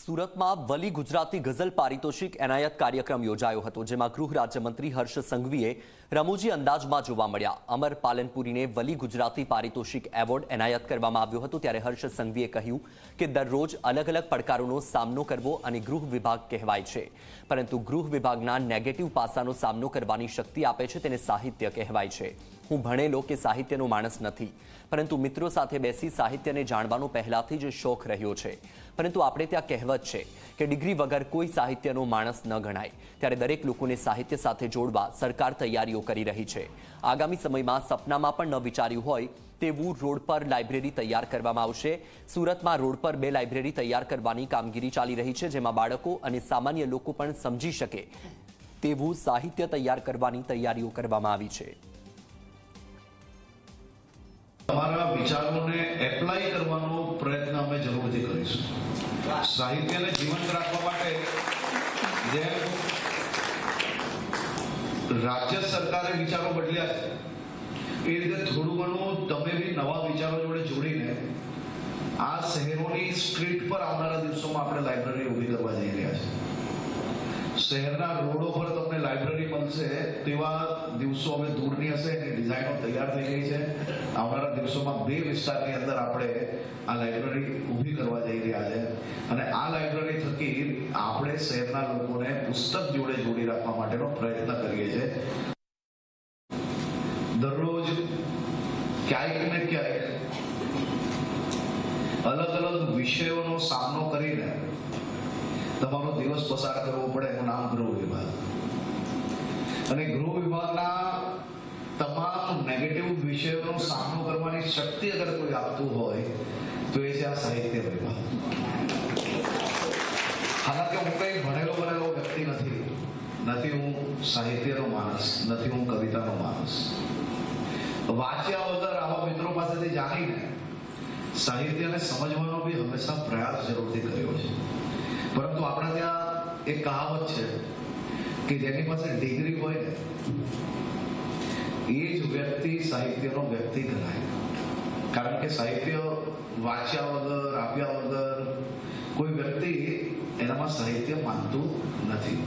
સુરતમાં વલી ગુજરાતી ગઝલ પારિતોષિક એનાયત કાર્યક્રમ યોજાયો હતો, જેમાં ગૃહ રાજ્યમંત્રી હર્ષ સંઘવીએ રમૂજી અંદાજમાં જોવા મળ્યા. અમર પાલનપુરીને વલી ગુજરાતી પારિતોષિક એવોર્ડ એનાયત કરવામાં આવ્યો હતો, ત્યારે હર્ષ સંઘવીએ કહ્યું કે દરરોજ અલગ અલગ પડકારોનો સામનો કરવો અને ગૃહ વિભાગ કહેવાય છે. પરંતુ ગૃહ વિભાગના નેગેટિવ પાસાનો સામનો કરવાની શક્તિ આપે છે, તેને સાહિત્ય કહેવાય છે. હું ભણેલો કે સાહિત્યનો માણસ નથી. પરંતુ મિત્રો સાથે બેસી સાહિત્યને જાણવાનો પહેલાથી જ શોખ રહ્યો છે. પરંતુ આપણે ત્યાં કહેવત છે કે ડિગ્રી વગર કોઈ સાહિત્યનો માણસ ન ગણાય. ત્યારે દરેક લોકોને સાહિત્ય સાથે જોડવા સરકાર તૈયારીઓ કરી રહી છે. આગામી સમયમાં સપનામાં પણ ન વિચાર્યું હોય તેવું રોડ પર લાઇબ્રેરી તૈયાર કરવામાં આવશે. સુરતમાં રોડ પર બે લાઇબ્રેરી તૈયાર કરવાની કામગીરી ચાલી રહી છે, જેમાં બાળકો અને સામાન્ય લોકો પણ સમજી શકે તેવું સાહિત્ય તૈયાર કરવાની તૈયારીઓ કરવામાં આવી છે. તમારા વિચારોને એપ્લાય કરવાનો પ્રયત્ન જરૂરથી કરીશું સાહિત્યને જીવંત રાખવા માટે જેમ રાજ્ય સરકારે વિચારો બદલ્યા છે, એ રીતે થોડું ઘણું તમે બી નવા વિચારો જોડે જોડીને આ શહેરોની સ્ટ્રીટ પર આવનારા દિવસોમાં આપણે લાઇબ્રેરી ઊભી કરવા જઈ રહ્યા છે શહેરના રોડો પર મળશે તેવા દિવસો હવે દૂરની હશે એની ડિઝાઇનો તૈયાર થઈ ગઈ છે. આવનારા દિવસોમાં બે વિસ્તારની અંદર આપણે આ લાઇબ્રેરી ઊભી કરવા જઈ રહ્યા છે. અને આ લાઇબ્રેરી થકી આપણે શહેરના લોકોને પુસ્તક જોડે જોડી રાખવા માટેનો પ્રયત્ન કરીએ છીએ. દરરોજ ક્યાંક ને ક્યાંક અલગ અલગ વિષયોનો સામનો કરીને તમારો દિવસ પસાર કરવો પડે એનું નામ ગૃહ વિભાગ. અને ગૃહ વિભાગના તમામ નેગેટિવ વિષયોનો સામનો કરવાની શક્તિ અગર કોઈ આપતું હોય, તો એ છે આ સાહિત્ય વિભાગ હાલાકે હું કઈ ભણેલો ભણેલો વ્યક્તિ નથી. નથી હું સાહિત્યનો માણસ, નથી હું કવિતાનો માણસ. વાંચ્યા વગર આવા મિત્રો પાસેથી જાણીને સાહિત્યને સમજવાનો બી હંમેશા પ્રયાસ જરૂરથી કર્યો છે. પરંતુ આપણા ત્યાં એક કહાવત છે કે જેની પાસે ડિગ્રી હોય ને, એ જ વ્યક્તિ સાહિત્યનો વ્યક્તિ ગણાય. કારણ કે સાહિત્ય વાંચ્યા વગર, આપ્યા વગર કોઈ વ્યક્તિ એનામાં સાહિત્ય માનતું નથી.